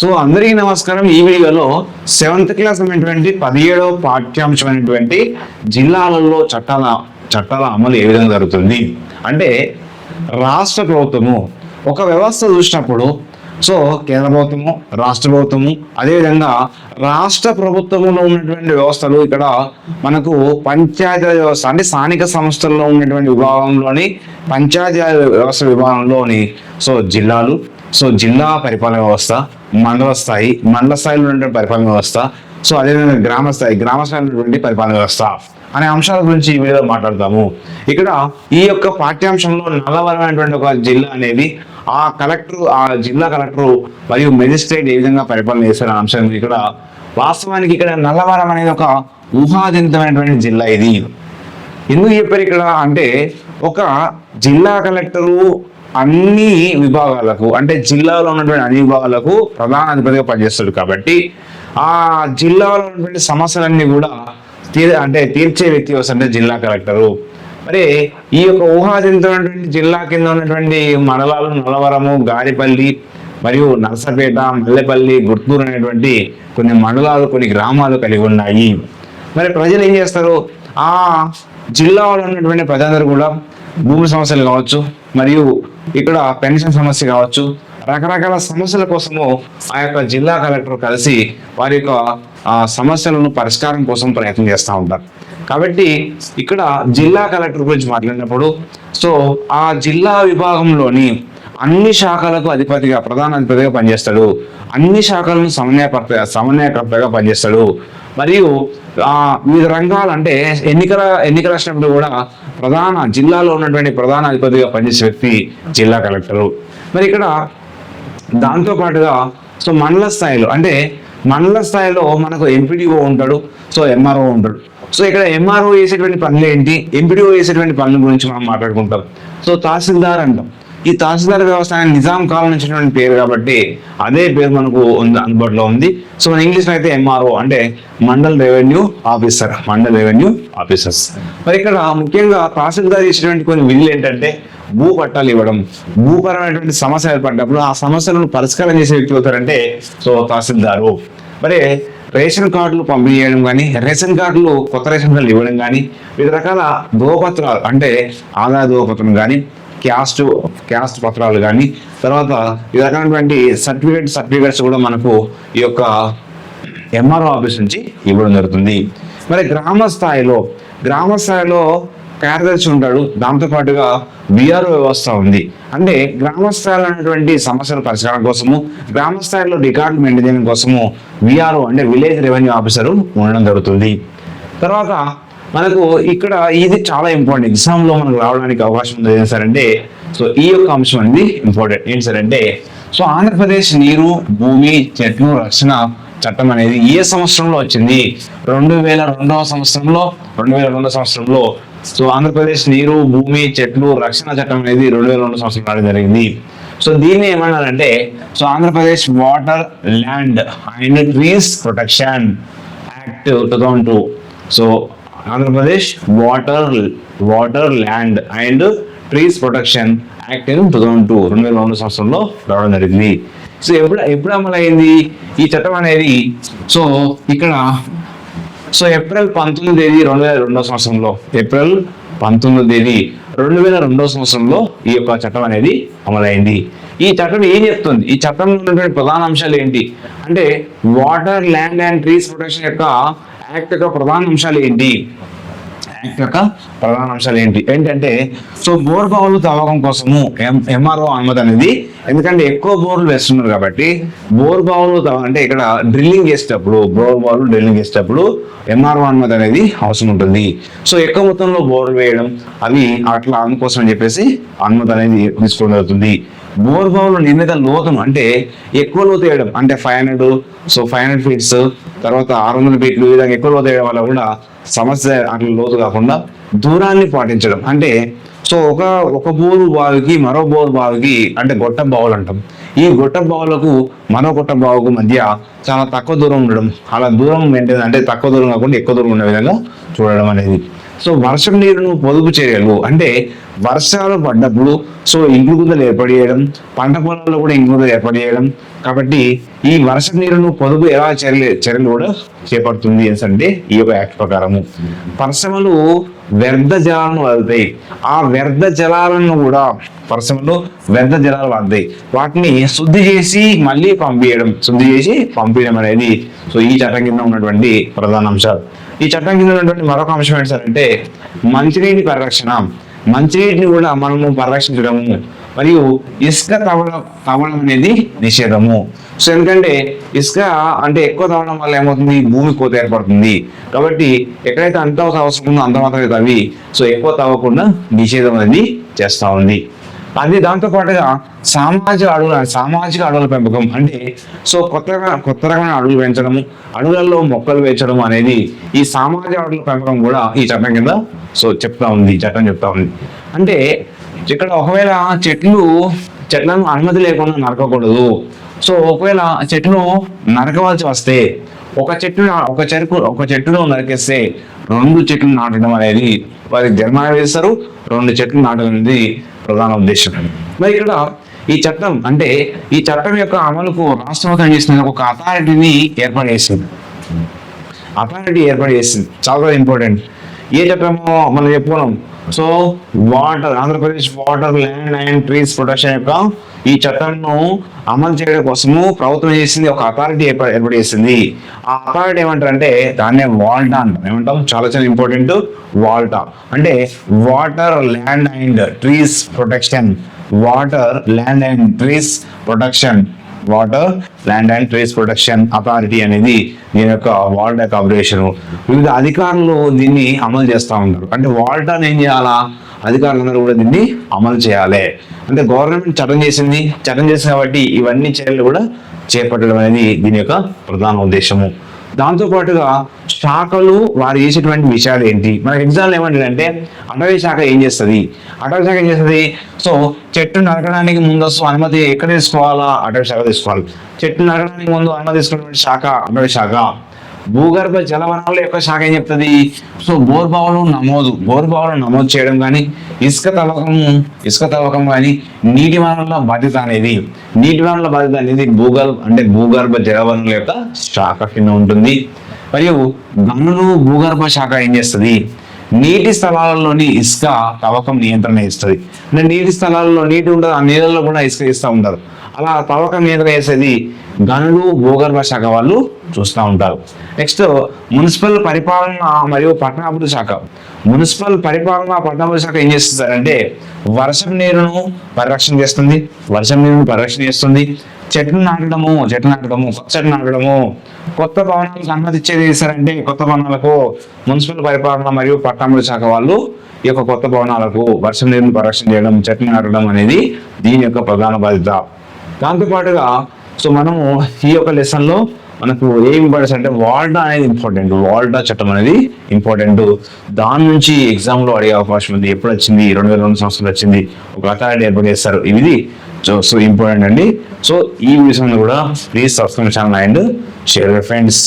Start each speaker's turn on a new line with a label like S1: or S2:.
S1: So అందరికీ నమస్కారం. ఈ వీడియోలో సెవెంత్ క్లాస్ అనేటువంటి పదిహేడవ పాఠ్యాంశం అయినటువంటి జిల్లాలలో చట్టాల చట్టాల అమలు ఏ విధంగా జరుగుతుంది? అంటే రాష్ట్ర ప్రభుత్వము ఒక వ్యవస్థ చూసినప్పుడు సో కేంద్ర ప్రభుత్వము రాష్ట్ర ప్రభుత్వము అదేవిధంగా రాష్ట్ర ప్రభుత్వంలో ఉన్నటువంటి వ్యవస్థలు ఇక్కడ మనకు పంచాయతీ వ్యవస్థ అంటే స్థానిక సంస్థల్లో ఉన్నటువంటి విభాగంలోని పంచాయతీ వ్యవస్థ విభాగంలోని సో జిల్లాలు సో జిల్లా పరిపాలన వ్యవస్థ మండల స్థాయి మండల స్థాయిలో ఉన్నటువంటి పరిపాలన వ్యవస్థ సో అదేవిధంగా గ్రామ స్థాయి గ్రామ స్థాయిలో ఉన్నటువంటి పరిపాలన వ్యవస్థ అనే అంశాల గురించి ఈ వీడియోలో మాట్లాడతాము ఇక్కడ ఈ యొక్క పాఠ్యాంశంలో నల్లవరమైనటువంటి ఒక జిల్లా అనేది ఆ కలెక్టర్ ఆ జిల్లా కలెక్టర్ మరియు మెజిస్ట్రేట్ ఏ విధంగా పరిపాలన చేశారు అనే అంశం ఇక్కడ వాస్తవానికి ఇక్కడ నల్లవరం అనేది ఒక ఊహాజనితమైనటువంటి జిల్లా ఇది. ఎందుకు చెప్పారు ఇక్కడ అంటే ఒక జిల్లా కలెక్టరు అన్ని విభాగాలకు అంటే జిల్లాలో ఉన్నటువంటి అన్ని విభాగాలకు ప్రధాన అధిపతిగా పనిచేస్తాడు కాబట్టి ఆ జిల్లాలో ఉన్నటువంటి సమస్యలన్నీ కూడా తీర్ అంటే తీర్చే వ్యక్తి వస్తుంటే జిల్లా కలెక్టరు. మరి ఈ యొక్క ఊహాజనితమైనటువంటి జిల్లా కింద ఉన్నటువంటి మండలాలు నల్లవరము గారిపల్లి మరియు నర్సపేట మల్లెపల్లి గుర్తూరు అనేటువంటి కొన్ని మండలాలు కొన్ని గ్రామాలు కలిగి ఉన్నాయి. మరి ప్రజలు ఏం చేస్తారు? ఆ జిల్లాలో ఉన్నటువంటి ప్రజలందరూ కూడా భూమి సమస్యలు కావచ్చు మరియు ఇక్కడ పెన్షన్ సమస్య కావచ్చు రకరకాల సమస్యల కోసము ఆ యొక్క జిల్లా కలెక్టర్ కలిసి వారి యొక్క సమస్యలను పరిష్కారం కోసం ప్రయత్నం చేస్తూ ఉంటారు. కాబట్టి ఇక్కడ జిల్లా కలెక్టర్ గురించి మాట్లాడినప్పుడు సో ఆ జిల్లా విభాగంలోని అన్ని శాఖలకు అధిపతిగా ప్రధాన అధిపతిగా పనిచేస్తాడు. అన్ని శాఖలను సమన్వయకర్త సమన్వయకర్తగా పనిచేస్తాడు. మరియు వివిధ రంగాలు అంటే ఎన్నికల ఎన్నికల రాసినప్పుడు కూడా ప్రధాన జిల్లాలో ఉన్నటువంటి ప్రధాన అధిపతిగా పనిచేసే వ్యక్తి జిల్లా కలెక్టరు. మరి ఇక్కడ దాంతో పాటుగా సో మండల స్థాయిలో అంటే మండల స్థాయిలో మనకు ఎంపీడీఓ ఉంటాడు సో ఎంఆర్ఓ ఉంటాడు. సో ఇక్కడ ఎంఆర్ఓ చేసేటువంటి పనులు ఏంటి? ఎంపీడీఓ చేసేటువంటి పనుల గురించి మనం మాట్లాడుకుంటాం. సో తహసీల్దార్ అంటాం. ఈ తహసీల్దార్ వ్యవస్థ అనేది నిజాం కాలం నుంచినటువంటి పేరు కాబట్టి అదే పేరు మనకు ఉంది అందుబాటులో ఉంది. సో మన ఇంగ్లీష్లో అయితే ఎంఆర్ఓ అంటే mandal revenue officer mandal revenue officers మరి ఇక్కడ ముఖ్యంగా తహసీల్దార్ ఇచ్చినటువంటి కొన్ని విధులు ఏంటంటే భూ పట్టాలు ఇవ్వడం భూపరమైనటువంటి సమస్య ఏర్పడినప్పుడు ఆ సమస్యలను పరిష్కారం చేసే వ్యక్తి అవుతారంటే సో తహసీల్దారు. మరి రేషన్ కార్డులు పంపిణీ చేయడం కానీ రేషన్ కార్డులు కొత్త రేషన్ కార్డులు ఇవ్వడం కానీ వివిధ రకాల ధృవపత్రాలు అంటే ఆదాయ ధృవపత్రం కానీ క్యాస్ట్ క్యాస్ట్ పత్రాలు కానీ తర్వాత ఈ రకమైనటువంటి సర్టిఫికేట్ సర్టిఫికేట్స్ కూడా మనకు ఈ యొక్క ఎంఆర్ఓ ఆఫీస్ నుంచి ఇవ్వడం జరుగుతుంది. మరి గ్రామ స్థాయిలో గ్రామ స్థాయిలో కార్యదర్శి ఉంటాడు. దాంతో పాటుగా వ్యవస్థ ఉంది. అంటే గ్రామ స్థాయిలో ఉన్నటువంటి సమస్యల పరిష్కారం కోసము గ్రామ స్థాయిలో రికార్డు మెయింటైన్ కోసము విఆర్ఓ అంటే విలేజ్ రెవెన్యూ ఆఫీసర్ ఉండడం జరుగుతుంది. తర్వాత మనకు ఇక్కడ ఇది చాలా ఇంపార్టెంట్ ఎగ్జామ్లో మనకు రావడానికి అవకాశం ఉంది. ఏం సార్ అంటే సో ఈ యొక్క అంశం అనేది ఇంపార్టెంట్ ఏంటి సార్ అంటే సో ఆంధ్రప్రదేశ్ నీరు భూమి చెట్లు రక్షణ చట్టం అనేది ఏ సంవత్సరంలో వచ్చింది? రెండు వేల రెండవ సంవత్సరంలో రెండు వేల రెండవ సంవత్సరంలో. సో ఆంధ్రప్రదేశ్ నీరు భూమి చెట్లు రక్షణ చట్టం అనేది రెండు వేల రెండు సంవత్సరం నాడు జరిగింది. సో దీన్ని ఏమన్నారంటే so Andhra Pradesh water land and trees protection act two thousand two so Andhra Pradesh water water land and trees protection act two thousand two రెండు వేల రెండు సంవత్సరంలో రావడం జరిగింది. సో ఎప్పుడు ఎప్పుడు అమలైంది? ఈ చట్టం అనేది? సో ఇక్కడ సో ఏప్రిల్ పంతొమ్మిది తేదీ రెండు వేల రెండో సంవత్సరంలో ఏప్రిల్ పంతొమ్మిది తేదీ రెండు వేల రెండో సంవత్సరంలో ఈ యొక్క చట్టం అనేది అమలైంది. ఈ చట్టం ఏం చెప్తుంది? ఈ చట్టంలో ఉన్నటువంటి ప్రధాన అంశాలు ఏంటి? అంటే water land and trees protection యొక్క యాక్ట్ యొక్క ప్రధాన అంశాలు ఏంటి? యాక్ట్ యొక్క ప్రధాన అంశాలు ఏంటి? ఏంటంటే సో బోర్ బావులు తవ్వకం కోసము ఎంఆర్ఓ అనుమతి అనేది ఎందుకంటే ఎక్కువ బోర్లు వేస్తున్నారు కాబట్టి బోర్ బావులు తవ్వ అంటే ఇక్కడ డ్రిల్లింగ్ చేసేటప్పుడు బోర్ బావులు డ్రిల్లింగ్ చేసేటప్పుడు ఎంఆర్ఓ అనుమతి అనేది అవసరం ఉంటుంది. సో ఎక్కువ మొత్తంలో బోర్లు వేయడం అవి అట్లా అందుకోసం అని చెప్పేసి అనుమతి అనేది తీసుకోవడం జరుగుతుంది. బోర్ బావులు నిర్ణీత లోతును అంటే ఎక్కువ లోతు వేయడం అంటే five hundred so five hundred feets తర్వాత ఆరు వందల ఫీట్లు ఈ విధంగా ఎక్కువ లోతు వేయడం వల్ల కూడా సమస్య అట్లా లోతు కాకుండా దూరాన్ని పాటించడం. అంటే సో ఒక ఒక బోరు బావికి మరో బోరు బావికి అంటే గొట్ట బావులు అంటాం. ఈ గొట్ట బావులకు మరో గొట్ట బావుకు మధ్య చాలా తక్కువ దూరం ఉండడం అలా దూరం ఏంటంటే అంటే తక్కువ దూరం కాకుండా ఎక్కువ దూరం ఉండే విధంగా చూడడం అనేది సో వర్షం నీరును పొదుపు చర్యలు అంటే వర్షాలు పడ్డప్పుడు సో ఇంగు గుంతలు ఏర్పడేయడం పంట పొలాల్లో కూడా ఇంగు గుంతలు ఏర్పడేయడం కాబట్టి ఈ వర్ష నీరును పొదుపు ఎలా చర్యలు చర్యలు కూడా చేపడుతుంది అంటే ఈ యొక్క యాక్ట్ ప్రకారము. పరిశ్రమలు వ్యర్థ జలాలను వదులుతాయి ఆ వ్యర్థ జలాలను కూడా పరిశ్రమలు వ్యర్థ జలాలు వదులుతాయి వాటిని శుద్ధి చేసి మళ్ళీ పంపించడం శుద్ధి చేసి పంపించడం అనేది సో ఈ చట్టం కింద ఉన్నటువంటి ప్రధాన అంశాలు. ఈ చట్టం కింద ఉన్నటువంటి మరొక అంశం ఏంటి సార్ అంటే మంచినీటి పరిరక్షణ. మంచినీటిని కూడా మనము పరిరక్షించడము మరియు ఇసుక తవ్వడం తవ్వడం అనేది నిషేధము. సో ఎందుకంటే ఇసుక అంటే ఎక్కువ తవ్వడం వల్ల ఏమవుతుంది? భూమి కోత ఏర్పడుతుంది. కాబట్టి ఎక్కడైతే అంత అవసరం ఉందో అంత మాత్రమే తవ్వి సో ఎక్కువ తవ్వకుండా నిషేధం అనేది చేస్తూ ఉంది. అది దాంతో పాటుగా సామాజిక అడవుల సామాజిక అడవుల పెంపకం అంటే సో కొత్తగా కొత్త రకమైన అడవులు పెంచడము అడవులలో మొక్కలు పెంచడం అనేది ఈ సామాజిక అడవుల పెంపకం కూడా ఈ చట్టం కింద సో చెప్తా ఉంది ఈ చట్టం చెప్తా ఉంది. అంటే ఇక్కడ ఒకవేళ చెట్లు చెట్లను అనుమతి లేకుండా నరకకూడదు. సో ఒకవేళ చెట్టును నరకవలసి వస్తే ఒక చెట్టు ఒక చెరుకు ఒక చెట్టును నరికేస్తే రెండు చెట్లు నాటడం అనేది వారి జరిమానా వేస్తారు రెండు చెట్లు నాటడం అనేది ప్రధాన ఉద్దేశం. మరి ఇక్కడ ఈ చట్టం అంటే ఈ చట్టం యొక్క అమలుకు రాష్ట్రవతం చేసిన ఒక అథారిటీని ఏర్పాటు చేసింది అథారిటీ ఏర్పాటు చేసింది చాలా ఇంపార్టెంట్ ఏ చట్టమో మనం చెప్పుకున్నాం so water Andhra Pradesh water land and trees protection యొక్క ఈ చట్టాన్ని అమలు చేయడం కోసము ప్రభుత్వం చేసింది ఒక అథారిటీ ఏర్పాటు ఏర్పాటు చేసింది ఆ అథారిటీ ఏమంటారంటే దాన్నే వాల్టా అంటాం ఏమంటాం? చాలా చాలా ఇంపార్టెంట్ వాల్టా అంటే water land and trees protection water land and trees protection water land and trees protection authority అనేది దీని యొక్క వాల్డ్ యొక్క ఆపరేషన్ వివిధ అధికారులు దీన్ని అమలు చేస్తూ ఉంటారు అంటే వాల్టాన్ ఏం చేయాలా? అధికారులందరూ కూడా దీన్ని అమలు చేయాలి. అంటే గవర్నమెంట్ చట్టం చేసింది చట్టం చేసింది కాబట్టి ఇవన్నీ చర్యలు కూడా చేపట్టడం అనేది దీని యొక్క ప్రధాన ఉద్దేశము. దాంతో పాటుగా శాఖలు వారు చేసేటువంటి విషయాలు ఏంటి? మన ఎగ్జామ్లు ఏమంటారంటే అటవీ శాఖ ఏం చేస్తుంది? అటవీ శాఖ ఏం చేస్తుంది? సో చెట్టు నరకడానికి ముందస్తు అనుమతి ఎక్కడ తీసుకోవాలా? అటవీ శాఖ తీసుకోవాలి. చెట్టు నరకడానికి ముందు అనుమతి తీసుకున్నటువంటి శాఖ అటవీ శాఖ. భూగర్భ జలవనరుల యొక్క శాఖ ఏం చెప్తుంది? సో బోర్బావులు నమోదు బోర్బావులు నమోదు చేయడం కానీ ఇసుక తవ్వకం ఇసుక తవ్వకం కానీ నీటి వనరుల బాధ్యత అనేది నీటి వనరుల బాధ్యత అనేది భూగర్భ అంటే భూగర్భ జలవనరుల యొక్క శాఖ కింద ఉంటుంది. మరియు గనులు భూగర్భ శాఖ ఏం చేస్తుంది? నీటి స్థలాలలోని ఇసుక తవ్వకం నియంత్రణ ఇస్తుంది అంటే నీటి స్థలాల్లో నీటి ఉండదు ఆ నీళ్ళలో కూడా ఇసుక ఇస్తూ ఉంటారు. అలా తవ్వకం మీద వేసేది గనులు భూగర్భ శాఖ వాళ్ళు చూస్తూ ఉంటారు. నెక్స్ట్ మున్సిపల్ పరిపాలన మరియు పట్టణాభివృద్ధి శాఖ. మున్సిపల్ పరిపాలన పట్టణాభివృద్ధి శాఖ ఏం చేస్తుందంటే వర్షం నీరును పరిరక్షణ చేస్తుంది. వర్షం నీరును పరిరక్షణ చేస్తుంది. చెట్లు నాటడము చెట్లు నాటడము చెట్లు నాటడము. కొత్త భవనాలకు అనుమతి ఇచ్చేది చేస్తారంటే కొత్త భవనాలకు మున్సిపల్ పరిపాలన మరియు పట్టణాభివృద్ధి శాఖ వాళ్ళు ఈ యొక్క కొత్త భవనాలకు వర్షం నీరును పరిరక్షణ చేయడం చెట్లు నాటడం అనేది దీని యొక్క ప్రధాన బాధ్యత. దాంతోపాటుగా సో మనము ఈ యొక్క లెసన్లో మనకు ఏం ఇంపార్టెన్స్ అంటే వాల్డా అనేది ఇంపార్టెంట్ వాల్డా చట్టం అనేది ఇంపార్టెంట్ దాని నుంచి ఎగ్జామ్లో అడిగే అవకాశం ఉంది. ఎప్పుడు వచ్చింది? రెండు వేల రెండు సంవత్సరాలు వచ్చింది. ఒక అథారిటీ ఏర్పాటు చేస్తారు. ఇది సో సో ఇంపార్టెంట్ అండి. సో ఈ విషయంలో కూడా please subscribe channel and share friends